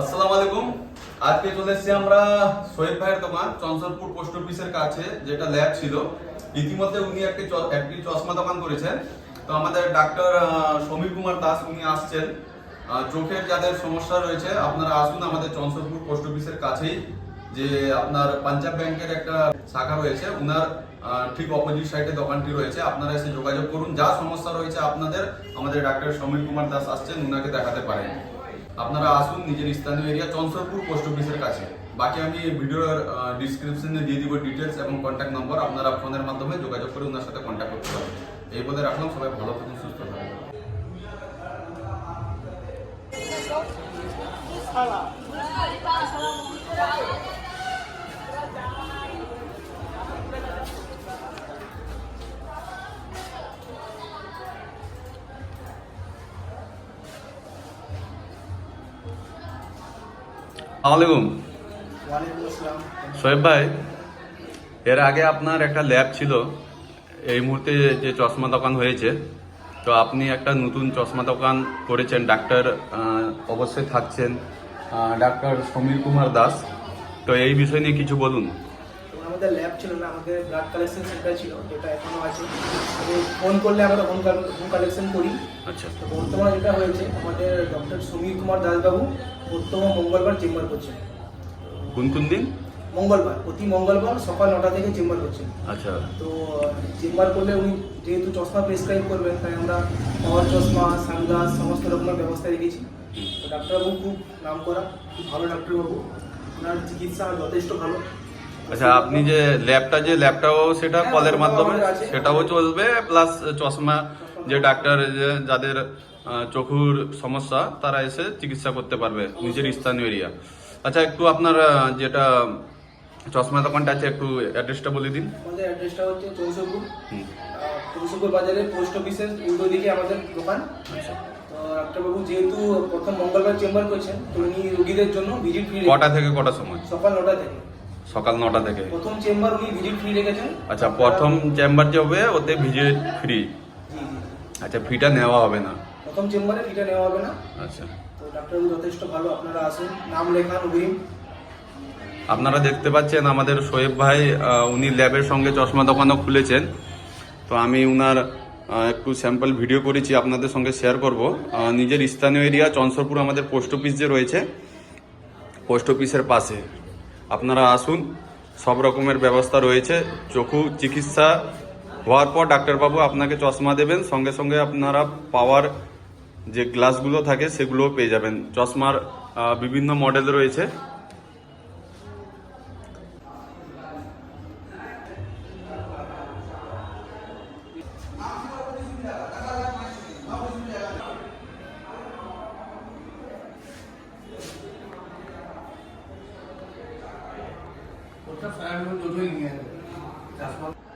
আসসালামু আলাইকুম। আজকে চলে আমরা সোহেব ভাইয়ের দোকান, চঞ্চলপুর পোস্ট অফিসের কাছে, যেটা ল্যাব ছিল। ইতিমধ্যে উনি একটি একটি চশমা দোকান করেছেন। তো আমাদের ডাক্তার সমীর কুমার দাস উনি আসছেন। চোখের যাদের সমস্যা রয়েছে, আপনারা আসুন আমাদের চঞ্চলপুর পোস্ট অফিসের কাছেই, যে আপনার পাঞ্জাব ব্যাংকের একটা শাখা রয়েছে। উনার ঠিক অপোজিট সাইডে দোকানটি রয়েছে। আপনারা এসে যোগাযোগ করুন। যা সমস্যা রয়েছে আপনাদের, আমাদের ডাক্তার সমীর কুমার দাস আসছেন, উনাকে দেখাতে পারেন। আপনারা আসুন, নিজের স্থানীয় এরিয়া চঞ্চলপুর পোস্ট অফিসের কাছে। বাকি আমি ভিডিওর ডিসক্রিপশনে দিয়ে দিব ডিটেলস এবং কন্ট্যাক্ট নম্বর আপনারা ফোনের মাধ্যমে যোগাযোগ করে ওনার সাথে কন্ট্যাক্ট করতে পারেন। এই বলে রাখলাম, সবাই ভালো থাকুন, সুস্থ থাকুন। আসসালামাইকুম সোহেব ভাই, এর আগে আপনার একটা ল্যাব ছিল, এই মুহূর্তে যে চশমা দোকান হয়েছে, তো আপনি একটা নতুন চশমা দোকান করেছেন, ডাক্তার অবশ্যই থাকছেন ডাক্তার সমীর কুমার দাস। তো এই বিষয় নিয়ে কিছু বলুন। আমাদের ল্যাব ছিল না আমাদের ব্লাড কালেকশন সেন্টার ছিল যেটা এখনও আছে। আমি ফোন করলে আমরা হোম হোম কালেকশন করি। আচ্ছা। তো বর্তমানে যেটা হয়েছে আমাদের ডক্টর সমীর কুমার দাসবাবু প্রত্যহ মঙ্গলবার চেম্বার করছেন। কোন কোন দিন? মঙ্গলবার প্রতি মঙ্গলবার সকাল নটা থেকে চেম্বার করছেন। আচ্ছা। তো চেম্বার করলে উনি যেহেতু চশমা প্রেসক্রাইব করবেন তাই আমরা পাওয়ার চশমা সানগ্লাস সমস্ত রকমের ব্যবস্থা রেখেছি। তো ডাক্তারবাবু খুব নাম করা খুব ভালো ডাক্তারবাবু। ওনার চিকিৎসা যথেষ্ট ভালো। আচ্ছা আপনি যে ল্যাবটা যে ল্যাবটাও সেটা হ্যাঁ, কলের মাধ্যমে সেটাও চলবে প্লাস চশমা যে ডাক্তার যে যাদের চোখুর সমস্যা তারা এসে চিকিৎসা করতে পারবে নিজের স্থানীয় এরিয়া। আচ্ছা একটু আপনার যেটা চশমা দোকানটা আছে একটু অ্যাড্রেসটা বলে দিন। আমাদের অ্যাড্রেসটা হচ্ছে চৌষপুর হুম, চৌষপুর বাজারে পোস্ট অফিসের উল্টো দিকে আমাদের দোকান। আচ্ছা। ডাক্তারবাবু যেহেতু প্রথম মঙ্গলবার চেম্বার করছেন তো উনি রুগীদের জন্য ভিজিট কটা থেকে কটা সময়? সকাল নটা থেকে। সকাল নটা থেকে। প্রথম চেম্বার উনি ভিজিট ফ্রি রেখেছেন? আচ্ছা প্রথম চেম্বার যে হবে ওতে ভিজিট ফ্রি আচ্ছা ফিটা নেওয়া হবে না। প্রথম চেম্বারে ফিটা নেওয়া হবে না? আচ্ছা। তো ডাক্তারবাবু যথেষ্ট ভালো আপনারা আসুন। নাম লেখান আপনারা দেখতে পাচ্ছেন আমাদের শোয়েব ভাই উনি ল্যাবের সঙ্গে চশমা দোকানও খুলেছেন। তো আমি উনার একটু স্যাম্পল ভিডিও করেছি আপনাদের সঙ্গে শেয়ার করব। নিজের স্থানীয় এরিয়া চঞ্চলপুর আমাদের পোস্ট অফিস যে রয়েছে পোস্ট অফিসের পাশে। আপনারা আসুন। সব রকমের ব্যবস্থা রয়েছে। চক্ষু চিকিৎসা হওয়ার পর ডাক্তারবাবু আপনাকে চশমা দেবেন। সঙ্গে সঙ্গে আপনারা পাওয়ার যে গ্লাসগুলো থাকে, সেগুলোও পেয়ে যাবেন। চশমার বিভিন্ন মডেল রয়েছে। ওটা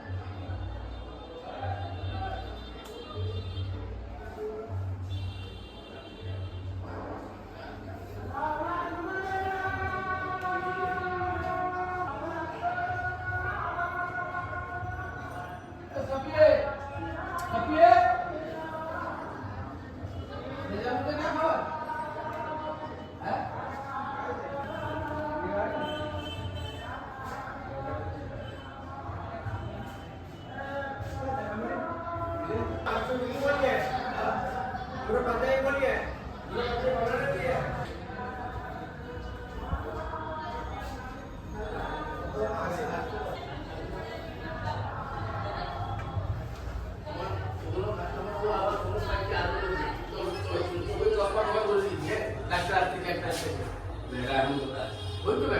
একটা আছে ওই তো